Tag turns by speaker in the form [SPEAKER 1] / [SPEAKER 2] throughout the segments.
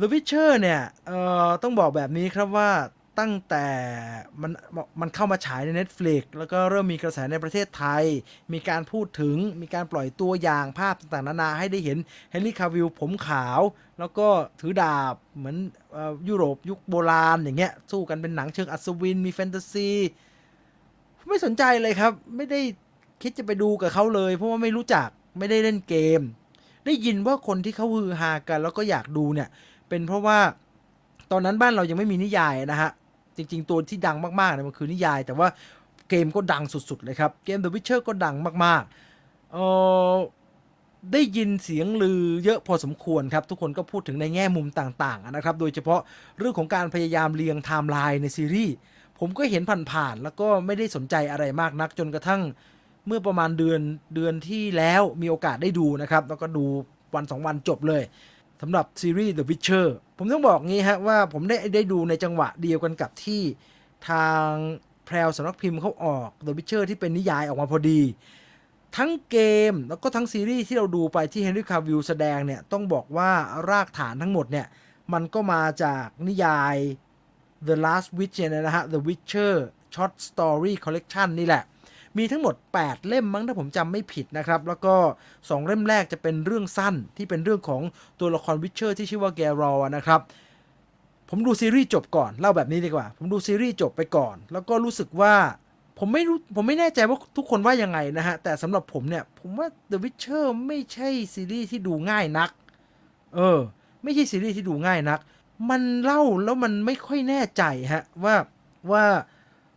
[SPEAKER 1] The Witcher เนี่ยเอ่อต้องบอกแบบนี้ครับว่าตั้งแต่มันมันเข้ามาฉายใน Netflix แล้วก็เริ่มมีกระแสในประเทศไทย มีการพูดถึงมีการปล่อยตัวอย่างภาพต่างๆนานาให้ได้เห็นเฮนรี่คาวิลผมขาว แล้วก็ถือดาบเหมือนออยุโรปยุคโบราณอย่างเงี้ยสู้กันเป็นหนังเชิงอัศวิน มีแฟนตาซี ไม่สนใจเลยครับ ไม่ได้คิดจะไปดูกับเขาเลย เพราะว่าไม่รู้จักไม่ได้เล่นเกม ได้ยินว่าคนที่เขาฮือฮากัน แล้วก็อยากดูเนี่ย เป็นเพราะว่าตอนนั้นบ้านเรายังไม่มีนิยายนะฮะ จริง ๆ ตัวที่ดังมากๆเนี่ยมันคือนิยาย แต่ว่าเกมก็ดังสุด ๆ เลยครับ เกม The Witcher ก็ดังมากๆเออได้ยินเสียงลือเยอะพอสมควรครับ ทุกคนก็พูดถึงในแง่มุมต่าง ๆ นะครับ โดยเฉพาะเรื่องของการพยายามเรียงไทม์ไลน์ในซีรีส์ผมก็เห็นผ่านๆแล้วก็ไม่ได้สนใจอะไรมากนักจนกระทั่งเมื่อประมาณเดือนเดือนที่แล้วมีโอกาสได้ดูนะครับ แล้วก็ดูวันสองวันจบเลย สำหรับซีรีส์ The Witcher ผมต้องบอกงี้ฮะว่าผมได้ได้ดูในจังหวะเดียวกันกับที่ทางแพรวสำนักพิมพ์เขาออก The Witcher ที่เป็นนิยายออกมาพอดี ทั้งเกมแล้วก็ทั้งซีรีส์ที่เราดูไปที่ Henry Cavill แสดงเนี่ยต้องบอกว่ารากฐานทั้งหมดเนี่ยมันก็มาจากนิยาย The Last Witch เนี่ยนะฮะ The Witcher Short Story Collection นี่แหละ มีทั้งหมด 8 เล่มมั้งถ้าผมจำไม่ผิดนะครับ แล้วก็ 2 เล่มแรกจะเป็นเรื่องสั้นที่เป็นเรื่องของตัวละครวิชเชอร์ที่ชื่อว่าแกรอนะครับผมดูซีรีส์จบก่อนเล่าแบบนี้ดีกว่า ผมดูซีรีส์จบไปก่อน แล้วก็รู้สึกว่าผมไม่รู้ผมไม่แน่ใจว่าทุกคนว่ายังไงนะฮะ แต่สำหรับผมเนี่ย ผมว่า The Witcher ไม่ใช่ซีรีส์ที่ดูง่ายนัก เออ ไม่ใช่ซีรีส์ที่ดูง่ายนัก มันเล่าแล้วมันไม่ค่อยแน่ใจฮะ ว่าว่า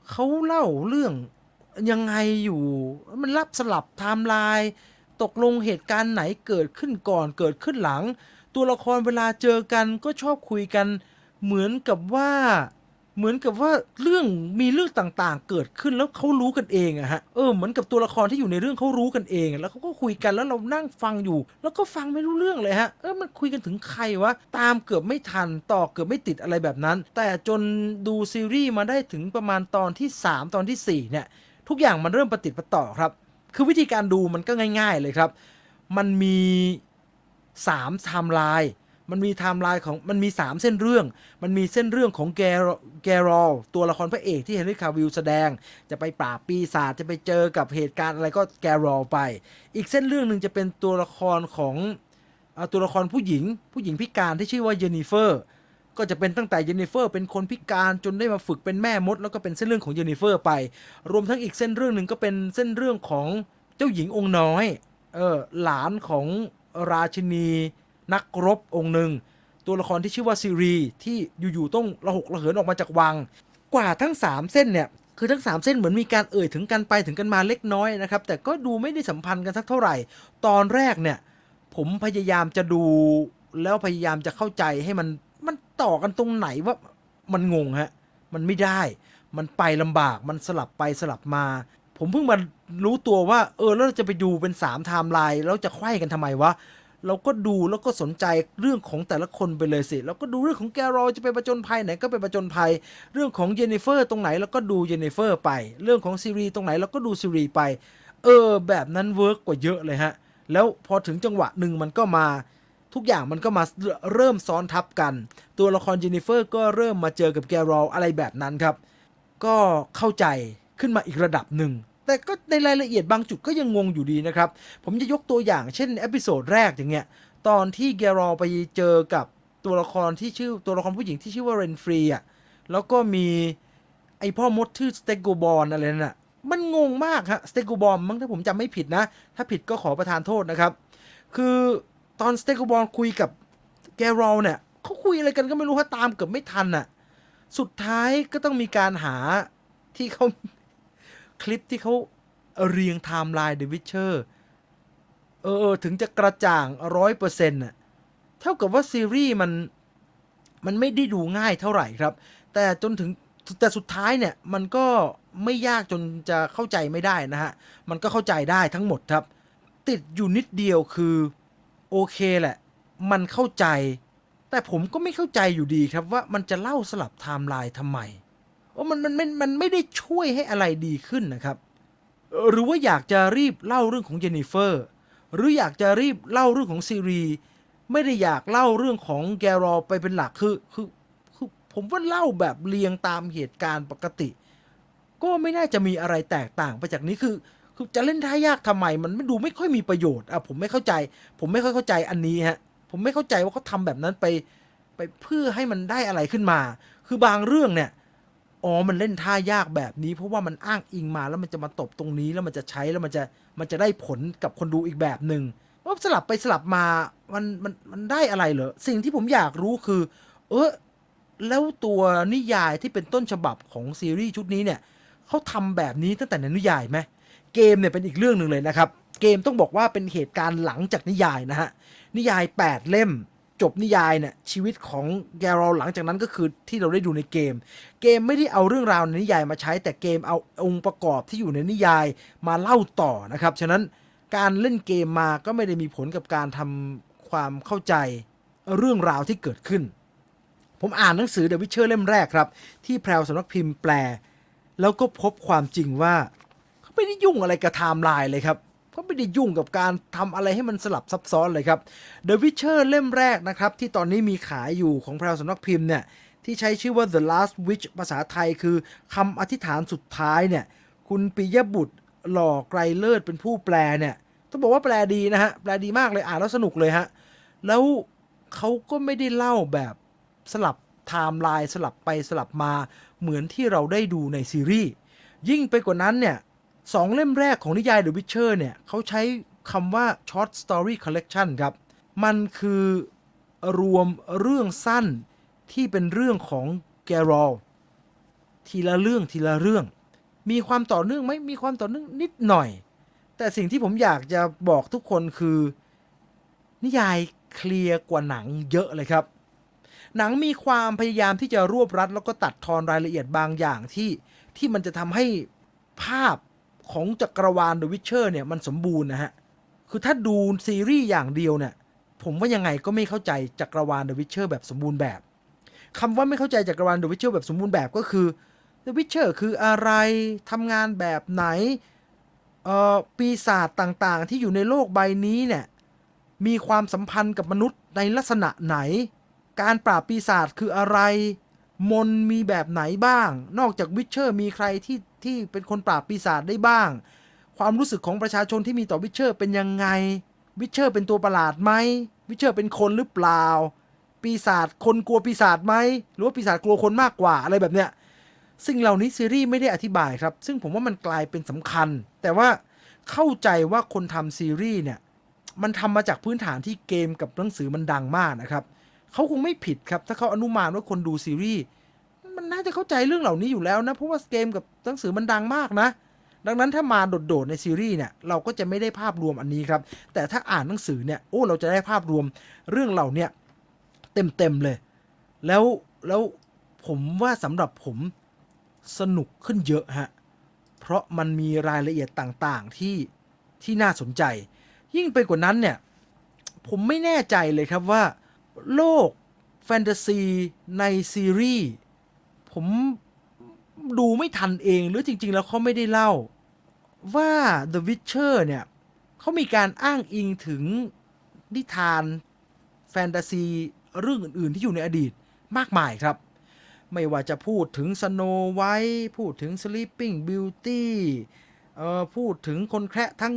[SPEAKER 1] เขาเล่าเรื่อง ยังไงอยู่ มันรับสลับไทม์ไลน์ตกลงเหตุการณ์ไหนเกิดขึ้นก่อนเกิดขึ้นหลัง ตัวละครเวลาเจอกันก็ชอบคุยกัน เหมือนกับว่า เหมือนกับว่าเรื่องมีเรื่องต่างๆ เกิดขึ้นแล้วเขารู้กันเองอะฮะเออเหมือนกับตัวละครที่อยู่ในเรื่องเขารู้กันเอง แล้วเขาก็คุยกันแล้วเรานั่งฟังอยู่ แล้วก็ฟังไม่รู้เรื่องเลยฮะเออมันคุยกันถึงใครวะตามเกือบไม่ทันต่อเกือบไม่ติดอะไรแบบนั้น แต่จนดูซีรีส์มาได้ถึงประมาณตอนที่ 3 ตอนทีสี่4เนี่ย ทุกอย่างมันเริ่มประติดประต่อครับ คือวิธีการดูมันก็ง่าย ๆเลยครับ มันมี3ไทม์ไลน์มันมีไทม์ไลน์ของมันมี 3 เส้นเรื่อง มันมีเส้นเรื่องของแกรแกรอลตัวละครพระเอกที่เฮนรี่คาวิลแสดง จะไปปราบปีศาจจะไปเจอกับเหตุการณ์อะไรก็แกรอลไป อีกเส้นเรื่องหนึ่งจะเป็นตัวละครของตัวละครผู้หญิง ผู้หญิงพิการที่ชื่อว่าเยนนิเฟอร์ ก็จะเป็นตั้งแต่เยนนิเฟอร์เป็นคนพิการจนได้มาฝึกเป็นแม่มด แล้วก็เป็นเส้นเรื่องของเยนนิเฟอร์ไป รวมทั้งอีกเส้นเรื่องหนึ่งก็เป็นเส้นเรื่องของเจ้าหญิงองค์น้อยเออหลานของราชินีนักรบองค์หนึ่งตัวละครที่ชื่อว่าซีรีที่อยู่ๆต้องระหกระเหินออกมาจากวัง กว่าทั้ง 3 เส้นเนี่ยคือทั้ง 3 เส้นเหมือนมีการเอ่ยถึงกันไปถึงกันมาเล็กน้อยนะครับแต่ก็ดูไม่ได้สัมพันธ์กันสักเท่าไหร่ ตอนแรกเนี่ยผมพยายามจะดูแล้วพยายามจะเข้าใจให้มัน ต่อกันตรงไหนว่ามันงงฮะ มันไม่ได้ มันไปลำบาก มันสลับไปสลับมา ผมเพิ่งมารู้ตัวว่า เออ แล้วเราจะไปดูเป็น3ามไทม์ไลน์แล้วจะไขว้กันทำไมวะ เราก็ดูแล้วก็สนใจเรื่องของแต่ละคนไปเลยสิแล้วก็ดูเรื่องของแกรอลจะไปประจนภัยไหนก็ไปประจนภัย เรื่องของเยนนิเฟอร์ตรงไหนแล้วก็ดูเยนนิเฟอร์ไป เรื่องของซีรีตรงไหนแล้วก็ดูซีรีไป เออ แบบนั้นเวิร์กกว่าเยอะเลยฮะ แล้วพอถึงจังหวะหนึ่งมันก็มา ทุกอย่างมันก็มาเริ่มซ้อนทับกัน ตัวละครเจนนิเฟอร์ก็เริ่มมาเจอกับแกรอลอะไรแบบนั้นครับ ก็เข้าใจขึ้นมาอีกระดับหนึ่ง แต่ก็ในรายละเอียดบางจุดก็ยังงงอยู่ดีนะครับ ผมจะยกตัวอย่างเช่นเอพิโซดแรกอย่างเงี้ยตอนที่แกรอลไปเจอกับตัวละครที่ชื่อตัวละครผู้หญิงที่ชื่อว่าเรนฟรีอะแล้วก็มีไอพ่อมดชื่อสเตโกบอลอะไรนั่นน่ะมันงงมากฮะสเตโกบอลมั้งถ้าผมจำไม่ผิดนะ ถ้าผิดก็ขอประทานโทษนะครับ คือ ตอนสเตโกบอลคุยกับแกรอลเนี่ยเขาคุยอะไรกันก็ไม่รู้ว่าตามเกือบไม่ทันน่ะ สุดท้ายก็ต้องมีการหาที่เขาคลิปที่เขาเรียงไทม์ไลน์ The Witcher เออเออ ถึงจะกระจ่างร้อยเปอร์เซ็นต์น่ะ เท่ากับว่าซีรีส์มัน มันไม่ได้ดูง่ายเท่าไหร่ครับ แต่จนถึงแต่สุดท้ายเนี่ยมันก็ไม่ยากจนจะเข้าใจไม่ได้นะฮะ มันก็เข้าใจได้ทั้งหมดครับ ติดอยู่นิดเดียวคือ โอเคแหละ มันเข้าใจ แต่ผมก็ไม่เข้าใจอยู่ดีครับว่ามันจะเล่าสลับไทม์ไลน์ทำไมว่ามันมันมันมันไม่ได้ช่วยให้อะไรดีขึ้นนะครับ หรือว่าอยากจะรีบเล่าเรื่องของเจนนิเฟอร์ หรืออยากจะรีบเล่าเรื่องของซีรี ไม่ได้อยากเล่าเรื่องของแกรอไปเป็นหลักคือคือคือผมว่าเล่าแบบเรียงตามเหตุการณ์ปกติ ก็ไม่น่าจะมีอะไรแตกต่างไปจากนี้คือ คือจะเล่นท่ายากทำไม มันไม่ดูไม่ค่อยมีประโยชน์อะผมไม่เข้าใจ ผมไม่ค่อยเข้าใจอันนี้ฮะ ผมไม่เข้าใจว่าเขาทำแบบนั้นไป ไปเพื่อให้มันได้อะไรขึ้นมา คือบางเรื่องเนี่ยอ๋อมันเล่นท่ายากแบบนี้ เพราะว่ามันอ้างอิงมาแล้วมันจะมาตบตรงนี้แล้วมันจะใช้แล้วมันจะมันจะได้ผลกับคนดูอีกแบบหนึ่งว่าสลับไปสลับมามันมันมันได้อะไรเหรอสิ่งที่ผมอยากรู้คือ เออแล้วตัวนิยายที่เป็นต้นฉบับของซีรีส์ชุดนี้เนี่ยเขาทำแบบนี้ตั้งแต่ในนิยายไหม เกมเนี่ยเป็นอีกเรื่องหนึ่งเลยนะครับ เกมต้องบอกว่าเป็นเหตุการณ์หลังจากนิยายนะฮะ นิยาย 8 เล่มจบนิยายเนี่ยชีวิตของแกรอลหลังจากนั้นก็คือที่เราได้ดูในเกม เกมไม่ได้เอาเรื่องราวในนิยายมาใช้ แต่เกมเอาองค์ประกอบที่อยู่ในนิยายมาเล่าต่อนะครับฉะนั้นการเล่นเกมมาก็ไม่ได้มีผลกับการทำความเข้าใจเรื่องราวที่เกิดขึ้น ผมอ่านหนังสือ The Witcher เล่มแรกครับ ที่แพรวสำนักพิมพ์แปล แล้วก็พบความจริงว่า ไม่ได้ยุ่งอะไรกับไทม์ไลน์เลยครับเขาไม่ได้ยุ่งกับการทำอะไรให้มันสลับซับซ้อนเลยครับ The Witcher เล่มแรกนะครับ ที่ตอนนี้มีขายอยู่ของแพรวสำนักพิมพ์เนี่ยที่ใช้ชื่อว่า The Last Witch ภาษาไทยคือคำอธิษฐานสุดท้ายเนี่ยคุณปิยบุตรหล่อไกรเลิศเป็นผู้แปลเนี่ยต้องบอกว่าแปลดีนะฮะแปลดีมากเลยอ่านแล้วสนุกเลยฮะแล้วเขาก็ไม่ได้เล่าแบบสลับไทม์ไลน์สลับไปสลับมาเหมือนที่เราได้ดูในซีรีส์ยิ่งไปกว่านั้นเนี่ย สองเล่มแรกของนิยาย The Witcher เนี่ยเขาใช้คำว่า Short Story Collection ครับ มันคือรวมเรื่องสั้นที่เป็นเรื่องของแกรอลทีละเรื่องทีละเรื่อง มีความต่อเนื่องไหมมีความต่อเนื่องนิดหน่อย แต่สิ่งที่ผมอยากจะบอกทุกคนคือ นิยายเคลียร์กว่าหนังเยอะเลยครับ หนังมีความพยายามที่จะรวบรัด แล้วก็ตัดทอนรายละเอียดบางอย่างที่ที่มันจะทำให้ภาพ ของจักรวาล The Witcher เนี่ยมันสมบูรณ์นะฮะ คือถ้าดูซีรีส์อย่างเดียวเนี่ย ผมว่ายังไงก็ไม่เข้าใจจักรวาล The Witcher แบบสมบูรณ์แบบคำว่าไม่เข้าใจจักรวาล The Witcher แบบสมบูรณ์แบบก็คือ The Witcher คืออะไรทำงานแบบไหนเอ่อปีศาจต่างๆ ที่อยู่ในโลกใบนี้เนี่ยมีความสัมพันธ์กับมนุษย์ในลักษณะไหน การปราบปีศาจคืออะไร มนต์มีแบบไหนบ้าง นอกจากวิเชอร์มีใครที่ ที่เป็นคนปราบปีศาจได้บ้าง ความรู้สึกของประชาชนที่มีต่อวิเชอร์เป็นยังไง วิเชอร์เป็นตัวประหลาดไหมวิเชอร์เป็นคนหรือเปล่า ปีศาจคนกลัวปีศาจไหมหรือว่าปีศาจกลัวคนมากกว่าอะไรแบบเนี้ยสิ่งเหล่านี้ซีรีส์ไม่ได้อธิบายครับ ซึ่งผมว่ามันกลายเป็นสำคัญ แต่ว่าเข้าใจว่าคนทำซีรีส์เนี่ยมันทำมาจากพื้นฐานที่เกมกับหนังสือมันดังมากนะครับเขาคงไม่ผิดครับ ถ้าเขาอนุมานว่าคนดูซีรีส์ มันน่าจะเข้าใจเรื่องเหล่านี้อยู่แล้วนะ เพราะว่าเกมกับหนังสือมันดังมากนะ ดังนั้นถ้ามาโดดๆในซีรีส์เนี่ยเราก็จะไม่ได้ภาพรวมอันนี้ครับ แต่ถ้าอ่านหนังสือเนี่ยโอ้เราจะได้ภาพรวมเรื่องเหล่านี้เต็มๆเลย แล้วแล้วผมว่าสำหรับผมสนุกขึ้นเยอะฮะ เพราะมันมีรายละเอียดต่างๆที่ที่น่าสนใจ ยิ่งไปกว่านั้นเนี่ย ผมไม่แน่ใจเลยครับว่า โลกแฟนตาซีในซีรีส์ ผมดูไม่ทันเองหรือจริง ๆ แล้วเขาไม่ได้เล่า ว่า The Witcher เนี่ยเขามีการอ้างอิงถึงนิทานแฟนตาซีเรื่องอื่น ๆ ที่อยู่ในอดีตมากมายครับ ไม่ว่าจะพูดถึง Snow White พูดถึง Sleeping Beauty เอ่อพูดถึงคนแคระทั้ง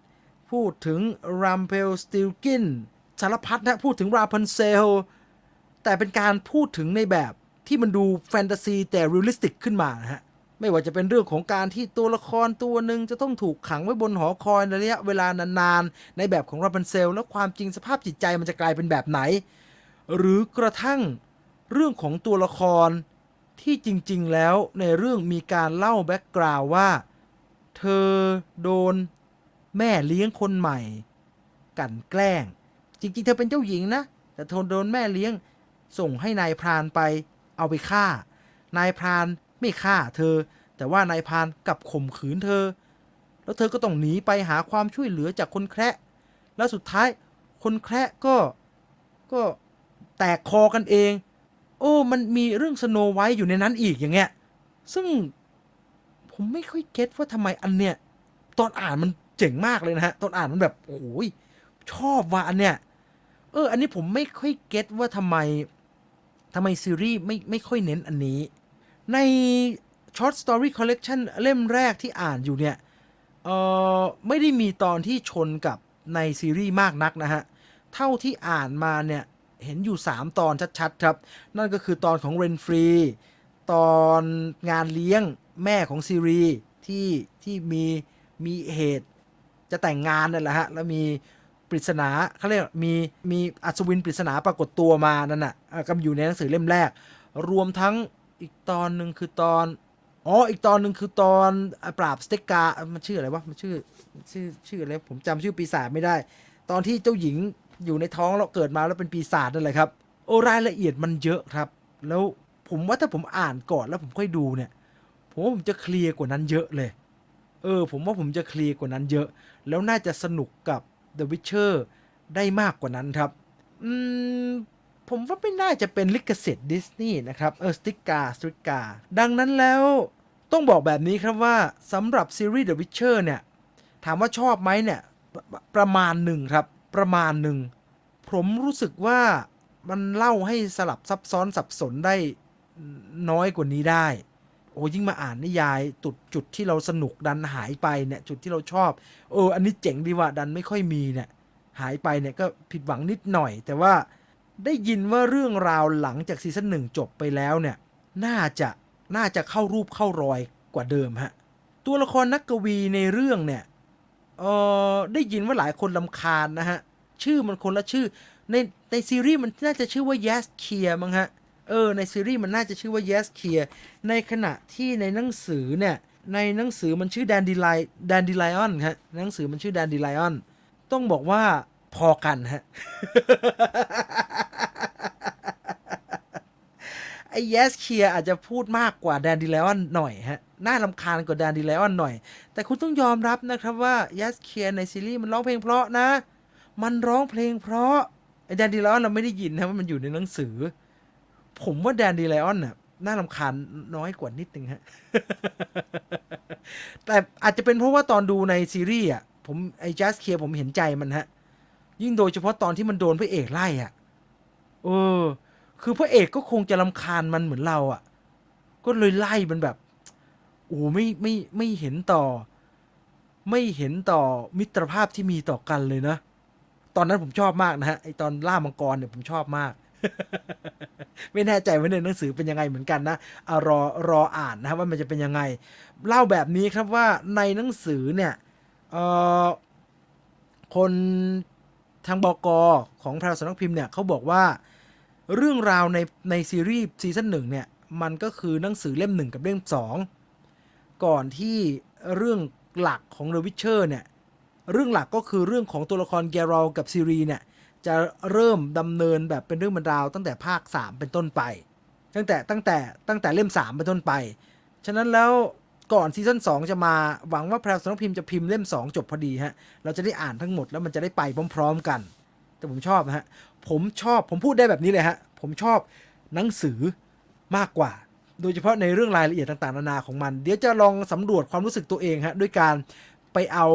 [SPEAKER 1] 7 พูดถึง Rampel Stilkin สารพัดนะพูดถึง Rapunzel แต่เป็นการพูดถึงในแบบ ที่มันดูแฟนตาซีแต่เรียลลิสติกขึ้นมานะฮะไม่ว่าจะเป็นเรื่องของการที่ตัวละครตัวหนึ่งจะต้องถูกขังไว้บนหอคอยในระยะเวลานานๆ ในแบบของราพันเซล แล้วความจริงสภาพจิตใจมันจะกลายเป็นแบบไหน หรือกระทั่งเรื่องของตัวละครที่จริงๆแล้วในเรื่องมีการเล่าแบ็กกราวว่า เธอโดนแม่เลี้ยงคนใหม่ กันแกล้ง จริงๆ เธอเป็นเจ้าหญิงนะ แต่ทนโดนแม่เลี้ยงส่งให้นายพรานไป เอาไปฆ่า นายพรานไม่ฆ่าเธอ แต่ว่านายพรานกลับข่มขืนเธอ แล้วเธอก็ต้องหนีไปหาความช่วยเหลือจากคนแคระแล้วสุดท้ายคนแคระก็ก็แตกคอกันเอง โอ้ มันมีเรื่องสโนไวท์อยู่ในนั้นอีกอย่างเงี้ย ซึ่งผมไม่ค่อยเก็ตว่าทำไมอันเนี้ยตอนอ่านมันเจ๋งมากเลยนะฮะ ตอนอ่านมันแบบโอ้ยชอบว่ะอันเนี้ย เอเอออันนี้ผมไม่ค่อยเก็ตว่าทำไม ทำไมซีรีส์ไม่ไม่ค่อยเน้นอันนี้ ใน Short Story Collection เล่มแรกที่อ่านอยู่เนี่ยเออไม่ได้มีตอนที่ชนกับในซีรีส์มากนักนะฮะ เท่าที่อ่านมาเนี่ย เห็นอยู่ 3 ตอนชัดๆครับ นั่นก็คือตอนของเรนฟรี ตอนงานเลี้ยงแม่ของซีรีที่ที่มีมีเหตุจะแต่งงานนั่นแหละฮะ แล้วมี ปริศนาเขาเรียกมีมีอัศวินปริศนาปรากฏตัวมานั่นน่ะอะกำอยู่ในหนังสือเล่มแรก รวมทั้งอีกตอนหนึ่งคือตอนอ๋ออีกตอนหนึ่งคือตอนปราบสเต็กกา มันชื่ออะไรวะ มันชื่อชื่อชื่ออะไร ผมจำชื่อปีศาจไม่ได้ ตอนที่เจ้าหญิงอยู่ในท้องแล้วเกิดมาแล้วเป็นปีศาจนั่นแหละครับ โอ้รายละเอียดมันเยอะครับ แล้วผมว่าถ้าผมอ่านก่อนแล้วผมค่อยดูเนี่ย ผมว่าผมจะเคลียร์กว่านั้นเยอะเลย เออ ผมว่าผมจะเคลียร์กว่านั้นเยอะ แล้วน่าจะสนุกกับ The Witcher ได้มากกว่านั้นครับ อืม ผมว่าไม่น่าจะเป็นลิขสิทธิ์ดิสนีย์นะครับ เออสติกาสติกา ดังนั้นแล้วต้องบอกแบบนี้ครับว่าสำหรับซีรีส์ The Witcher เนี่ย ถามว่าชอบไหมเนี่ยปประมาณหนึ่งครับ ประมาณหนึ่ง ผมรู้สึกว่ามันเล่าให้สลับซับซ้อนสับสนได้น้อยกว่านี้ได้ โอ้ยิ่งมาอ่านนิยายจุดจุดที่เราสนุกดันหายไปเนี่ย จุดที่เราชอบเอออันนี้เจ๋งดีว่าดันไม่ค่อยมีเนี่ย หายไปเนี่ยก็ผิดหวังนิดหน่อย แต่ว่าได้ยินว่าเรื่องราวหลังจากซีซั่นหนึ่งจบไปแล้วเนี่ย น่าจะน่าจะเข้ารูปเข้ารอยกว่าเดิมฮะ ตัวละครนักกวีในเรื่องเนี่ยเออได้ยินว่าหลายคนลำคาญนะฮะ ชื่อมันคนละชื่อ ในในซีรีส์มันน่าจะชื่อว่า Yes k e e r มั้งฮะ เออในซีรีส์มันน่าจะชื่อว่า Yes k e e r ในขณะที่ในหนังสือเนี่ย ในหนังสือมันชื่อ Dandelion Dandelion ฮะหนังสือมันชื่อ Dandelion ต้องบอกว่าพอกันฮะไอ้ Yes k e e r อาจจะพูดมากกว่า Dandelion หน่อยฮะน่าลำคาญกว่า Dandelion หน่อย แต่คุณต้องยอมรับนะครับว่า Yes k e e r ในซีรีส์มันร้องเพลงเพราะนะ มันร้องเพลงเพราะไอ้ Dandelion เราไม่ได้ยินนะว่ามันอยู่ในหนังสือ ผมว่า Dandelion น่ะน่าลำคาญน้อยกว่านิดนึงฮะ แต่อาจจะเป็นเพราะว่าตอนดูในซีรีส์อะ ผมไอ้ Just k e e r ผมเห็นใจมันฮะ ยิ่งโดยเฉพาะตอนที่มันโดนพระเอกไล่อะ เออ คือพระเอกก็คงจะลำคาญมันเหมือนเราอะ ก็เลยไล่มันแบบ โอ้ไม่ไม่ไม่เห็นต่อ ไม่เห็นต่อมิตรภาพที่มีต่อกันเลยนะ ตอนนั้นผมชอบมากนะฮะ ไอตอนล่ามังกรเนี่ยผมชอบมาก ไม่แน่ใจว่าในหนังสือเป็นยังไงเหมือนกันนะอารอรออ่านนะครับว่ามันจะเป็นยังไง เล่าแบบนี้ครับว่าในหนังสือเนี่ยคนทางบกของพราวสนักพิมพ์เนี่ยเขาบอกว่าเรื่องราวในในซีรีส์ซีซั่นหนึ่งเนี่ยมันก็คือหนังสือเล่มหนึ่งกับเล่มสองก่อนที่เรื่องหลักของ The Witcher เนี่ย เรื่องหลักก็คือเรื่องของตัวละครแกรอลกับซีรีเนี่ย จะเริ่มดำเนินแบบเป็นเรื่องบรรดาวตั้งแต่ภาค 3 เป็นต้นไป ตั้งแต่ตั้งแต่ตั้งแต่เล่ม 3 เป็นต้นไป ฉะนั้นแล้วก่อนซีซั่น2 จะมาหวังว่าแพรวสนักพิมพ์จะพิมพ์เล่ม 2 จบพอดีฮะ เราจะได้อ่านทั้งหมดแล้วมันจะได้ไปพร้อม ๆ กัน แต่ผมชอบฮะ ผมชอบผมพูดได้แบบนี้เลยฮะ ผมชอบหนังสือมากกว่า โดยเฉพาะในเรื่องรายละเอียดต่างๆ นานาของมัน เดี๋ยวจะลองสำรวจความรู้สึกตัวเองฮะด้วยการไปเอา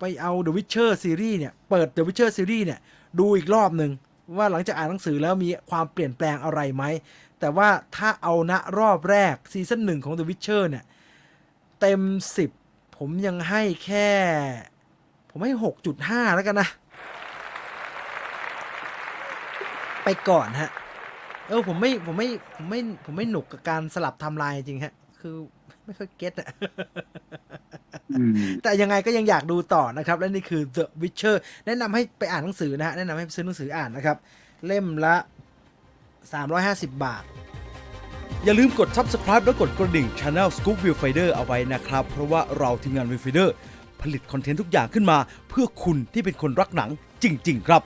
[SPEAKER 1] ไปเอา The Witcher ซีรีส์เนี่ย เปิด The Witcher ซีรีส์เนี่ย ดูอีกรอบหนึ่งว่าหลังจากอ่านหนังสือแล้วมีความเปลี่ยนแปลงอะไรไหม แต่ว่าถ้าเอาณรอบแรกซีซั่นหนึ่งของ The Witcher เนี่ย เต็ม 10 ผมยังให้แค่ ผมให้ 6.5 แล้วกันนะ ไปก่อนฮะ เออผมไม่ผมไม่ผมไม่ผมไม่หนุกกับการสลับทำลายจริงฮะ คือ ไม่ค่อยเก็ตอะ
[SPEAKER 2] อืม
[SPEAKER 1] แต่ยังไงก็ยังอยากดูต่อนะครับ และนี่คือ The Witcher แนะนำให้ไปอ่านหนังสือนะฮะแนะนำให้ไปซื้อหนังสืออ่านนะครับ เล่มละ 350 บาท
[SPEAKER 3] อย่าลืมกด subscribe และกดกระดิ่ง Channel Scoop View Finder เอาไว้นะครับ เพราะว่าเราทีมงาน View Finder ผลิตคอนเทนต์ทุกอย่างขึ้นมา เพื่อคุณที่เป็นคนรักหนังจริง ๆ ครับ